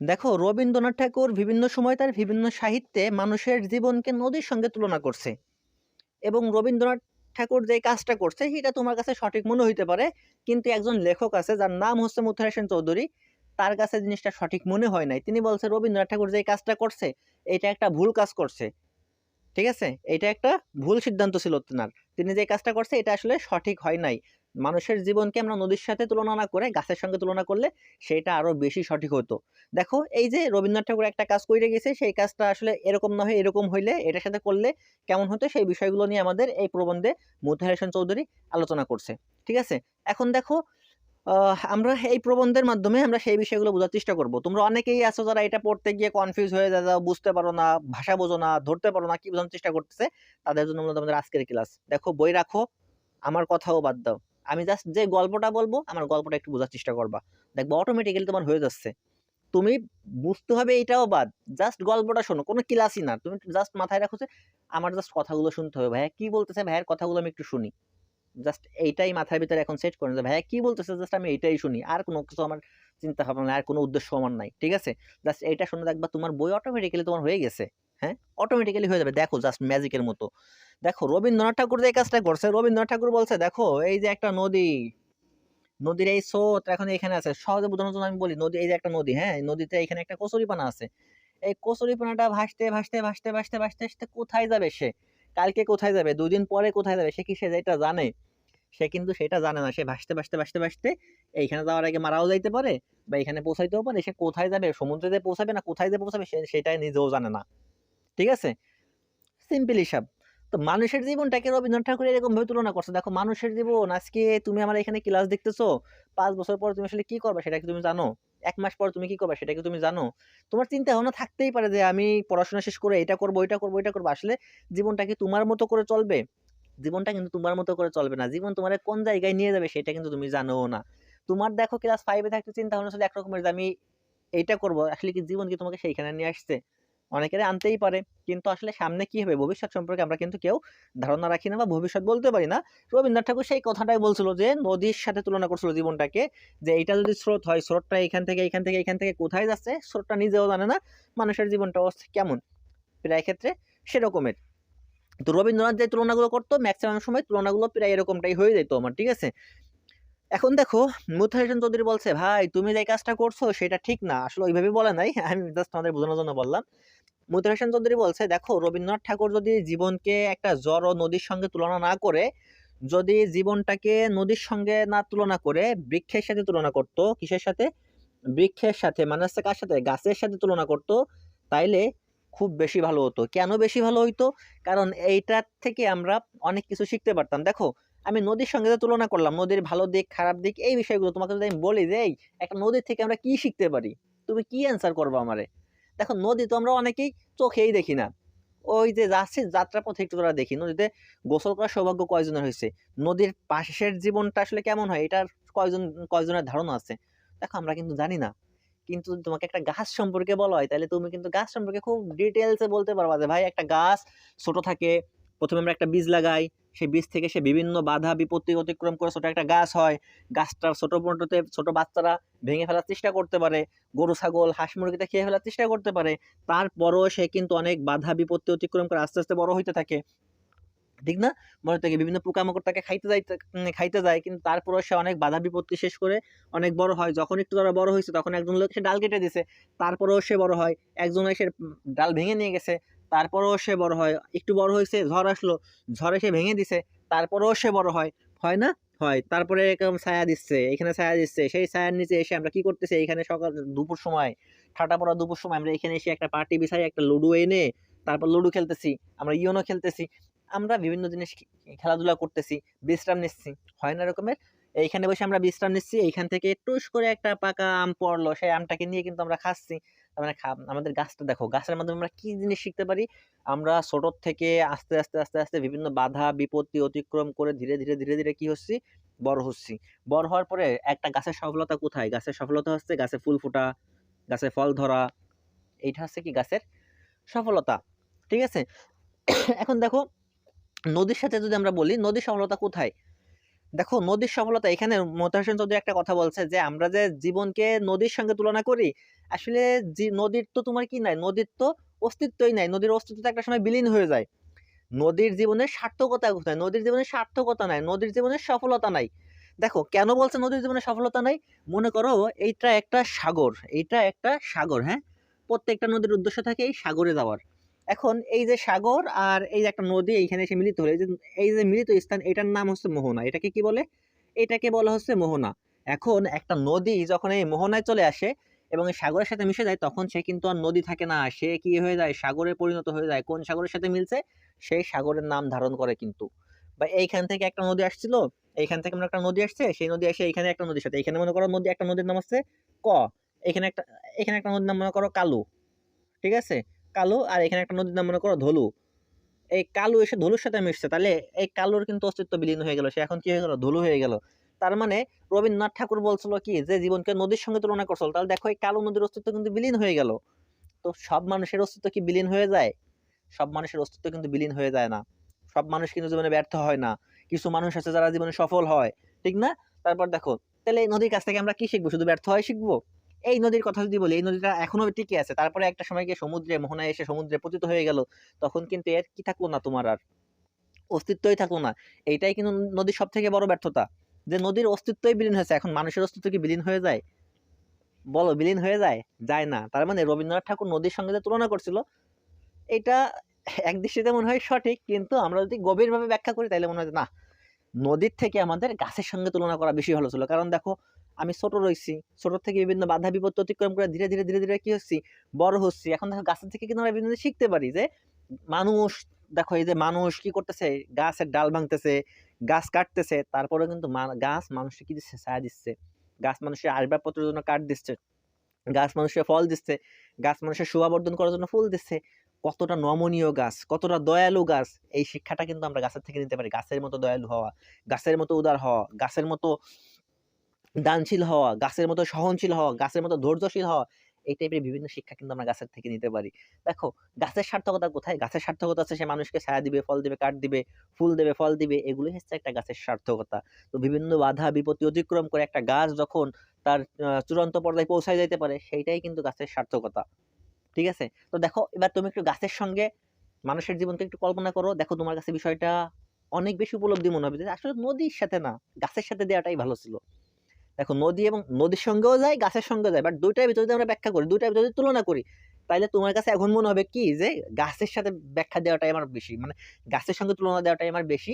দেখো, রবীন্দ্রনাথ ঠাকুর বিভিন্ন সময় তার বিভিন্ন সাহিত্যে মানুষের জীবনকে নদীর সঙ্গে তুলনা করছে এবং রবীন্দ্রনাথ ঠাকুর যে কাজটা করছে, সেটা তোমার কাছে সঠিক মনে হইতে পারে। কিন্তু একজন লেখক আছে, যার নাম হচ্ছে মুথুরা সেন চৌধুরী, তার কাছে জিনিসটা সঠিক মনে হয় নাই। তিনি বলছে, রবীন্দ্রনাথ ঠাকুর যে কাজটা করছে, এটা একটা ভুল কাজ করছে। ঠিক আছে? এটা একটা ভুল সিদ্ধান্ত ছিল তিনি যে কাজটা করছে, এটা আসলে সঠিক হয় নাই। মানুষের জীবনকে আমরা নদীর সাথে তুলনা না করে গাছের সঙ্গে তুলনা করলে সেটা আরও বেশি সঠিক হতো। দেখো, এই যে রবীন্দ্রনাথ ঠাকুর একটা কাজ করে গেছে, সেই কাজটা আসলে এরকম না হয়ে এরকম হইলে এটার সাথে করলে কেমন হতো, সেই বিষয়গুলো নিয়ে আমাদের এই প্রবন্ধে হোসেন চৌধুরী আলোচনা করছে, ঠিক আছে? এখন দেখো আমরা এই প্রবন্ধের মাধ্যমে আমরা সেই বিষয়গুলো বোঝার চেষ্টা করব। তোমরা অনেকেই আছো যারা এটা পড়তে গিয়ে কনফিউজ হয়ে যাও বুঝতে পারো না, ভাষা বোঝো না, ধরতে পারো না, কি বোঝানোর চেষ্টা করতেছে, তাদের জন্য আমাদের আজকের ক্লাস দেখো, বই রাখো, আমার কথাও বাদ দাও। আমি জাস্ট যে গল্পটা বলব, আমার গল্পটা একটু বোঝার চেষ্টা করবা। দেখব অটোমেটিক্যালি তোমার হয়ে যাচ্ছে। তুমি বুঝতে হবে এটাও বাদ। জাস্ট গল্পটা শোনো, কোনো ক্লাসই না। তুমি জাস্ট মাথায় রাখো যে, আমার জাস্ট কথাগুলো শুনতে হবে। ভাইয়া কি বলতেছে? ভাইয়ের কথাগুলো আমি একটু শুনি। জাস্ট এইটাই মাথার ভিতরে এখন সেট করেন যে, ভাইয়া কি বলতেছে? জাস্ট আমি এইটাই শুনি। আর কোনো কিছু আমার চিন্তা ভাবনা নাই, আর কোনো উদ্দেশ্য আমার নাই। ঠিক আছে? জাস্ট এইটা শুনে দেখবা তোমার বই অটোমেটিক্যালি তোমার হয়ে গেছে। হ্যাঁ? অটোমেটিক্যালি হয়ে যাবে। দেখো জাস্ট ম্যাজিকের মতো। দেখো, রবীন্দ্রনাথ ঠাকুর এই কাজটা করছে, রবীন্দ্রনাথ ঠাকুর বলছে, দেখো, এই যে একটা নদী, নদীর এই স্রোত এখন এখানে আছে। সহজে বোঝানোর জন্য আমি বলি, নদী, এই যে একটা নদী হ্যাঁ নদীতে এখানে একটা কচুরিপানা আছে। এই কচুরিপানাটা ভাসতে ভাসতে ভাসতে ভাসতে ভাসতে ভাসতে কোথায় যাবে সে? কালকে কোথায় যাবে? দুদিন পরে কোথায় যাবে? সে কি সে যেটা জানে? সে কিন্তু সেটা জানে না। সে ভাসতে ভাসতে ভাসতে ভাসতে এইখানে যাওয়ার আগে মারাও যাইতে পারে বা এখানে পৌঁছাইতেও পারে। সে কোথায় যাবে? সমুদ্রে যে পৌঁছাবে না কোথায় যে পৌঁছাবে সেটাই নিজেও জানে না। ঠিক আছে? সিম্পল হিসাব। তো মানুষের জীবনটাকে রবীন্দ্রনাথ ঠাকুর এরকম ভাবে তুলনা করছে। দেখো, মানুষের জীবন, আজকে তুমি আমার এখানে ক্লাস দেখতেছো, পাঁচ বছর পর তুমি আসলে কি করবে সেটা কি তুমি জানো? এক মাস পর তুমি কি করবে সেটা কি তুমি জানো? তোমার চিন্তা ভাবনা থাকতেই পারে যে আমি পড়াশোনা শেষ করে এটা করব এটা করব এটা করব, আসলে জীবনটা কি তোমার মতো করে চলবে? জীবনটা কিন্তু তোমার মতো করে চলবে না। জীবন তোমার কোন জায়গায় নিয়ে যাবে সেটা কিন্তু তুমি জানোও না। তোমার দেখো ক্লাস ফাইভে থাকতে চিন্তা ভাবনা ছিল একরকমের যে আমি এইটা করব, আসলে কি জীবন কি তোমাকে সেইখানে নিয়ে আসছে? অনেকের আনতেই পারে। কিন্তু আসলে সামনে কি হবে? ভবিষ্যৎ সম্পর্কে আমরা কিন্তু কেউ ধারণা রাখি না বা ভবিষ্যৎ বলতে পারি না। রবীন্দ্রনাথ ঠাকুর সেই কথাটাই বলছিল যে, নদীর সাথে তুলনা করছিল জীবনটাকে, যে এটা যদি স্রোত হয়, স্রোতটা এখান থেকে এখান থেকে এখান থেকে কোথায় যাচ্ছে, স্রোতটা নিজেও জানে না, মানুষের জীবনটা অবস্থা কেমন? প্রায় ক্ষেত্রে সেরকমের। তো রবীন্দ্রনাথ যে তুলনাগুলো করতো ম্যাক্সিমাম সময় তুলনাগুলো প্রায় এরকমটাই হয়ে যেত আমার, ঠিক আছে? এখন দেখো মুথার হোসেন চৌধুরী বলছে, ভাই, তুমি যে কাজটা করছ, সেটা ঠিক না। আসলে ওইভাবে বলে নাই, আমি জাস্ট আমাদের বোঝানোর জন্য বললাম। মুথার হোসেন চৌধুরী বলছে, দেখো, রবীন্দ্রনাথ ঠাকুর যদি জীবনকে একটা জ্বর ও নদীর সঙ্গে তুলনা না করে, যদি জীবনটাকে নদীর সঙ্গে না তুলনা করে, বৃক্ষের সাথে তুলনা করতো, কিসের সাথে? বৃক্ষের সাথে মানে হচ্ছে কার সাথে? গাছের সাথে তুলনা করতো, তাইলে খুব বেশি ভালো হতো। কেন বেশি ভালো হইতো? কারণ এইটার থেকে আমরা অনেক কিছু শিখতে পারতাম। দেখো, আমি নদীর সঙ্গে তুলনা করলাম, নদীর ভালো দিক, খারাপ দিক, এই বিষয়গুলো তোমাকে যদি আমি বলি যে একটা নদীর থেকে আমরা কি শিখতে পারি? তুমি কি অ্যান্সার করব আমারে? দেখো নদী তো আমরা অনেকেই চোখেই দেখি না। ওই যে যাচ্ছি যাত্রা পথে একটু তোরা দেখি। নদীতে গোসল করার সৌভাগ্য কয়জনের হয়েছে? নদীর পাশের জীবনটা আসলে কেমন হয়? এটার কয়জন, কয়জনের ধারণা আছে? দেখো আমরা কিন্তু জানি না। কিন্তু তোমাকে একটা গাছ সম্পর্কে বলা হয়, তাহলে তুমি কিন্তু গাছ সম্পর্কে খুব ডিটেলসে বলতে পারবা যে, ভাই, একটা গাছ ছোট থাকে প্রথমে আমরা একটা বীজ লাগাই, সেই বীজ থেকে সে বিভিন্ন বাধা বিপত্তি অতিক্রম করে ছোট একটা গাছ হয়। গাছটার ছোট পর্যন্ত ছোটো বাচ্চারা ভেঙে ফেলার চেষ্টা করতে পারে, গরু, ছাগল, হাঁস মুরগিতে খেয়ে ফেলার চেষ্টা করতে পারে। তারপরও সে কিন্তু অনেক বাধা বিপত্তি অতিক্রম করে আস্তে আস্তে বড় হইতে থাকে। ঠিক না? মনে থেকে বিভিন্ন পোকামাকড় তাকে খাইতে যাইতে খাইতে যায়, কিন্তু তারপরেও সে অনেক বাধা বিপত্তি শেষ করে অনেক বড় হয়। যখন একটু তারা বড় হয়েছে তখন একজন লোক সে ডাল কেটে দিছে, তারপরেও সে বড় হয়। একজন এসে ডাল ভেঙে নিয়ে গেছে তারপরেও সে বড় হয়। একটু বড় হয়েছে, ঝড় আসলো, ঝড়ে সে ভেঙে দিছে, তারপরেও সে বড় হয়। হয় না? হয়। তারপরে এরকম ছায়া দিচ্ছে, এখানে ছায়া দিচ্ছে, সেই ছায়ার নিচে এসে আমরা কি করতেছি? এখানে সকাল, দুপুর সময়, ঠাটা পড়া দুপুর সময় আমরা এখানে এসে একটা পার্টি বিছাই, একটা লুডো এনে তারপর লুডো খেলতেছি, আমরা ইয়নো খেলতেছি, আমরা বিভিন্ন জিনিস খেলাধুলা করতেছি, বিশ্রাম নিচ্ছি। হয় না এরকমের? এইখানে বসে আমরা বিশ্রাম নিচ্ছি। এইখান থেকে টুস করে একটা পাকা আম পড়ল। সেই আমটাকে নিয়ে কিন্তু আমরা খাচ্ছি। মানে আমাদের গাছটা দেখো, গাছের মাধ্যমে আমরা কি জিনিস শিখতে পারি? আমরা ছোটোর থেকে আস্তে আস্তে আস্তে আস্তে বিভিন্ন বাধা, বিপত্তি অতিক্রম করে ধীরে ধীরে ধীরে ধীরে কি হচ্ছি? বড় হচ্ছি। বড় হওয়ার পরে একটা গাছের সফলতা কোথায়? গাছের সফলতা হচ্ছে গাছে ফুল ফোটা, গাছে ফল ধরা। এইটা হচ্ছে কি? গাছের সফলতা। ঠিক আছে? এখন দেখো, নদীর সাথে যদি আমরা বলি, নদীর সফলতা কোথায়? দেখো নদীর সফলতা, এখানে মোতাহার হোসেন চৌধুরী একটা কথা বলছে যে, আমরা যে জীবনকে নদীর সঙ্গে তুলনা করি, আসলে নদীর তো তোমার কি নাই? নদীর তো অস্তিত্বই নাই। নদীর অস্তিত্ব একটা সময় বিলীন হয়ে যায়। নদীর জীবনের সার্থকতা কোথায়? নদীর জীবনের সার্থকতা নাই, নদীর জীবনের সফলতা নাই। দেখো, কেন বলছে নদীর জীবনে সফলতা নাই? মনে করো এইটা একটা সাগর, এইটা একটা সাগর হ্যাঁ? প্রত্যেকটা নদীর উদ্দেশ্য থাকে এই সাগরে যাওয়ার। এখন এই যে সাগর আর এই যে একটা নদী, এইখানে এসে মিলিত হলো। এই যে মিলিত স্থান, এটার নাম হচ্ছে মোহনা। এটাকে কি বলে? এটাকে বলা হচ্ছে মোহনা। এখন একটা নদী যখন এই মোহনায় চলে আসে এবং এই সাগরের সাথে মিশে যায়, তখন সে কিন্তু আর নদী থাকে না। সে কি হয়ে যায়? সাগরে পরিণত হয়ে যায়। কোন সাগরের সাথে মিলছে? সেই সাগরের নাম ধারণ করে কিন্তু। বা এইখান থেকে একটা নদী আসছিল, এইখান থেকে একটা নদী আসছে, সেই নদী এসে এখানে একটা নদীর সাথে। এখানে মনে করো নদী, একটা নদীর নাম হচ্ছে ক। এখানে একটা এখানে একটা নদীর নাম মনে করো কালু। ঠিক আছে? কালু আর এখানে একটা নদীর নাম মনে করো ধলু। এই কালু এসে ধলুর সাথে মিশছে, তাহলে এই কালুর কিন্তু অস্তিত্ব বিলীন হয়ে গেল, সে এখন কি হয়ে গেল? ধলু হয়ে গেল। তার মানে রবীন্দ্রনাথ ঠাকুর বলছিল কি, যে জীবনকে নদীর সঙ্গে তুলনা করছিল, তাহলে দেখো এই কালো নদীর অস্তিত্ব কিন্তু বিলীন হয়ে গেল। তো সব মানুষের অস্তিত্ব কি বিলীন হয়ে যায়? সব মানুষের অস্তিত্ব কিন্তু বিলীন হয়ে যায় না। সব মানুষ কিন্তু জীবনে ব্যর্থ হয় না। কিছু মানুষ আছে যারা জীবনে সফল হয়, ঠিক না? তারপর দেখো, তাহলে এই নদীর কাছ থেকে আমরা কি শিখব? শুধু ব্যর্থ হয় শিখব? এই নদীর কথা যদি বলি, এই নদীটা এখনও টিকে আছে। তারপরে একটা সময় গিয়ে সমুদ্রে, মোহনায় এসে সমুদ্রে পতিত হয়ে গেল, তখন কিন্তু এর কি থাকল না তোমার আর? অস্তিত্বই থাকল না। এইটাই কিন্তু নদীর সব থেকে বড় ব্যর্থতা। যে নদীর অস্তিত্বই বিলীন হয়েছে। এখন মানুষের অস্তিত্ব কি বিলীন হয়ে যায়? বলো, বিলীন হয়ে যায়? যায় না। তার মানে রবীন্দ্রনাথ ঠাকুর নদীর সঙ্গে যে তুলনা করছিল, এটা এক দৃষ্টিতে মনে হয় সঠিক, কিন্তু আমরা যদি গভীরভাবে ব্যাখ্যা করি তাহলে মনে হয় না, নদীর থেকে আমাদের গাছের সঙ্গে তুলনা করা বেশি ভালো ছিল। কারণ দেখো আমি ছোট রয়েছি ছোট থেকে বিভিন্ন বাধা বিপত্তি অতিক্রম করে ধীরে ধীরে ধীরে ধীরে কি হচ্ছি? বড় হচ্ছি। এখন দেখো গাছের থেকে কিন্তু আমরা বিভিন্ন শিখতে পারি যে মানুষ, দেখো এই যে মানুষ কি করতেছে? গাছের ডাল ভাঙতেছে, গাছ কাটতেছে তারপরে কিন্তু গাছ মানুষকে কি দিচ্ছে? ছায়া দিচ্ছে। গাছ মানুষের আসবাবপত্রের জন্য কাঠ দিচ্ছে, গাছ মানুষের ফল দিচ্ছে, গাছ মানুষের শোভাবর্ধন করার জন্য ফুল দিচ্ছে। কতটা নমনীয় গাছ, কতটা দয়ালু গাছ, এই শিক্ষাটা কিন্তু আমরা গাছের থেকে নিতে পারি। গাছের মতো দয়ালু হওয়া, গাছের মতো উদার হওয়া, গাছের মতো দানশীল হওয়া, গাছের মতো সহনশীল হওয়া, গাছের মতো ধৈর্যশীল হওয়া, এই টাইপের বিভিন্ন শিক্ষা কিন্তু আমরা গাছের থেকে নিতে পারি। দেখো, গাছের সার্থকতা কোথায়? গাছের সার্থকতা আছে সে মানুষকে ছায়া দিবে, ফল দিবে, কাঠ দিবে, ফুল দেবে, ফল দিবে, এগুলোই হচ্ছে একটা গাছের সার্থকতা। তো বিভিন্ন বাধা, বিপত্তি অতিক্রম করে একটা গাছ যখন তার চূড়ান্ত পর্যায়ে পৌঁছায় যাইতে পারে, সেইটাই কিন্তু গাছের সার্থকতা। ঠিক আছে? তো দেখো, এবার তুমি একটু গাছের সঙ্গে মানুষের জীবনকে একটু কল্পনা করো। দেখো, তোমার কাছে বিষয়টা অনেক বেশি উপলব্ধি মনে হবে আসলে নদীর সাথে না, গাছের সাথে দেওয়াটাই ভালো ছিল। দেখো, নদী এবং নদীর সঙ্গেও যায়, গাছের সঙ্গেও যায় বাট দুইটার ভিতরে যদি আমরা ব্যাখ্যা করি, দুইটার ভিতরে যদি তুলনা করি তাহলে তোমার কাছে এখন মনে হবে কি যে গাছের সাথে ব্যাখ্যা দেওয়াটাই আমার বেশি মানে গাছের সঙ্গে তুলনা দেওয়াটাই আমার বেশি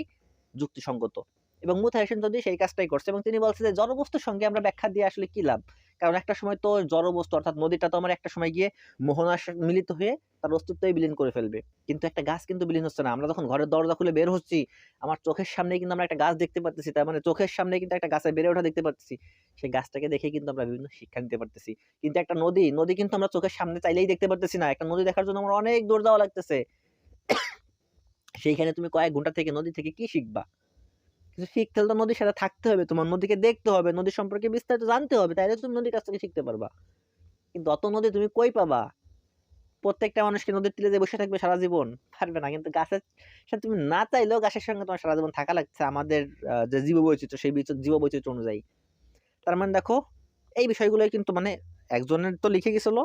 যুক্তিসঙ্গত। এবং মুথা হোসেন যদি সেই কাজটাই করছে এবং তিনি বলছে যে, জড়বস্তুর সঙ্গে আমরা ব্যাখ্যা দিয়ে আসলে কি লাভ? কারণ একটা সময় তো জড়বস্তু অর্থাৎ নদীটা তো আমার একটা সময় গিয়ে মোহনার মিলিত হয়ে তার অস্তিত্বই বিলীন করে ফেলবে। কিন্তু একটা গাছ কিন্তু বিলীন হচ্ছে না। আমরা যখন ঘরের দরজা খুলে বের হচ্ছি, আমার চোখের সামনে কিন্তু আমরা একটা গাছ দেখতে পারতেছি। তার মানে চোখের সামনে কিন্তু একটা গাছের বেড়ে ওঠা দেখতে পারতেছি। সেই গাছটাকে দেখে কিন্তু আমরা বিভিন্ন শিক্ষা নিতে পারতেছি। কিন্তু একটা নদী নদী কিন্তু আমরা চোখের সামনে চাইলেই দেখতে পারতেছি না। একটা নদী দেখার জন্য আমার অনেক দূর যাওয়া লাগতেছে। সেইখানে তুমি কয়েক ঘণ্টা থেকে নদী থেকে কি শিখবা? কিছু শিখতে হলে তো নদীর সাথে থাকতে হবে, তোমার নদীকে দেখতে হবে, নদী সম্পর্কে বিস্তারিত জানতে হবে, তাইলে তুমি নদীর কাছ থেকে শিখতে পারবা। কিন্তু অত নদী তুমি কই পাবা? প্রত্যেকটা মানুষকে নদীর তীরে যে বসে থাকবে সারা জীবন পারবে না, কিন্তু গাছের সাথে তুমি না চাইলেও গাছের সঙ্গে তোমার সারা জীবন থাকা লাগছে, আমাদের যে জীব বৈচিত্র্য সেই জীব বৈচিত্র্য অনুযায়ী। তার মানে দেখো, এই বিষয়গুলোই কিন্তু মানে একজনের তো লিখে গেছিল,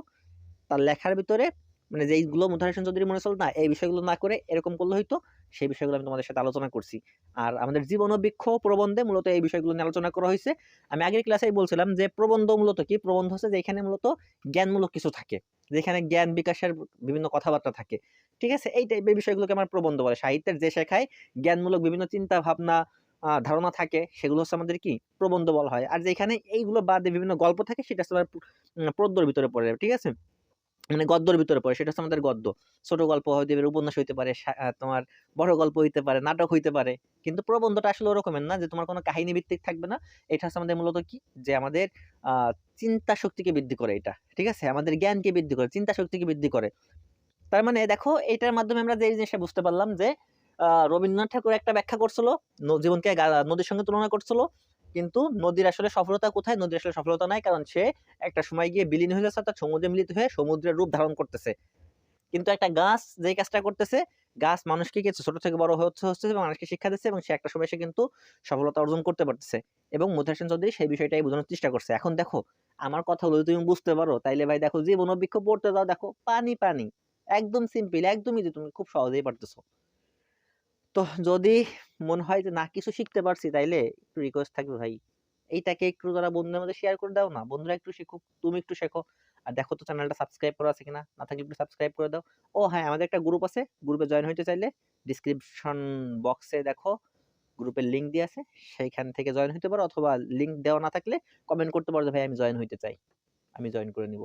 তার লেখার ভিতরে মানে যেইগুলো মুথারেশন চৌধুরী মনে চল না এই বিষয়গুলো না করে এরকম করলে হয়তো সেই বিষয়গুলো আমি তোমাদের সাথে আলোচনা করছি। আর আমাদের জীবন বৃক্ষ প্রবন্ধে মূলত এই বিষয়গুলো নিয়ে আলোচনা করা হয়েছে। আমি আগের ক্লাসেই বলছিলাম যে প্রবন্ধ মূলত কি? প্রবন্ধ হচ্ছে যেখানে মূলত জ্ঞানমূলক কিছু থাকে। যেখানে জ্ঞান বিকাশের বিভিন্ন কথাবার্তা থাকে। ঠিক আছে? এই টাইপের বিষয়গুলোকে আমার প্রবন্ধ বলে। সাহিত্যের যে শেখায় জ্ঞানমূলক বিভিন্ন চিন্তা ভাবনা ধারণা থাকে সেগুলো হচ্ছে আমাদের কি? প্রবন্ধ বলা হয়। আর যেখানে এইগুলো বাদে বিভিন্ন গল্প থাকে সেটা হচ্ছে আমার পদ্যর ভিতরে পড়ে যাবে, ঠিক আছে? মানে গদ্যর ভিতরে পড়ে, সেটা হচ্ছে আমাদের গদ্য। ছোট গল্প হইতে পারে উপন্যাস হইতে পারে তোমার বড় গল্প হইতে পারে, নাটক হইতে পারে, কিন্তু প্রবন্ধটা আসলে ওরকমের না যে তোমার কোনো কাহিনী ভিত্তিক থাকবে না। এটা হচ্ছে আমাদের মূলত কি? যে আমাদের চিন্তা শক্তিকে বৃদ্ধি করে এটা, ঠিক আছে? আমাদের জ্ঞানকে বৃদ্ধি করে, চিন্তা শক্তিকে বৃদ্ধি করে। তার মানে দেখো, এটার মাধ্যমে আমরা যে জিনিসটা বুঝতে পারলাম যে রবীন্দ্রনাথ ঠাকুর একটা ব্যাখ্যা করছিল জীবনকে নদীর সঙ্গে তুলনা করছিল কিন্তু নদীর আসলে সফলতা কোথায়? নদীর আসলে সফলতা নাই, কারণ সে একটা সময় গিয়ে বিলীন হয়ে যাচ্ছে অর্থাৎ সমুদ্রে মিলিত হয়ে সমুদ্রের রূপ ধারণ করতেছে। কিন্তু একটা গাছ যেই কাজটা করতেছে, গাছ মানুষকে কি ছোট থেকে বড় হচ্ছে হচ্ছে এবং মানুষকে শিক্ষা দিচ্ছে এবং সে একটা সময় এসে কিন্তু সফলতা অর্জন করতে পারতেছে। এবং মুথাসেন চৌধুরী সেই বিষয়টাই বোঝানোর চেষ্টা করছে। এখন দেখো, আমার কথাগুলো যদি তুমি বুঝতে পারো, তাইলে ভাই দেখো, জীবন অভিজ্ঞ পড়তে যাও, দেখো, পানি পানি। একদম সিম্পল একদমই যে তুমি খুব সহজেই পারতেছো। তো যদি মনে হয় যে, না, কিছু শিখতে পারছি, তাইলে একটু রিকোয়েস্ট থাকবে ভাই। এইটাকে একটু যারা বন্ধুদের মধ্যে শেয়ার করে দাও না, বন্ধুরা একটু শিখুক তুমি একটু শেখো। আর দেখো তো চ্যানেলটা সাবস্ক্রাইব করা আছে কিনা, না থাকলে একটু সাবস্ক্রাইব করে দাও। ও হ্যাঁ আমাদের একটা গ্রুপ আছে গ্রুপে জয়েন হইতে চাইলে ডিসক্রিপশন বক্সে দেখো গ্রুপের লিঙ্ক দিয়ে আছে, সেইখান থেকে জয়েন হতে পারো। অথবা লিঙ্ক দেওয়া না থাকলে কমেন্ট করতে পারো ভাই, আমি জয়েন হইতে চাই, আমি জয়েন করে নিব।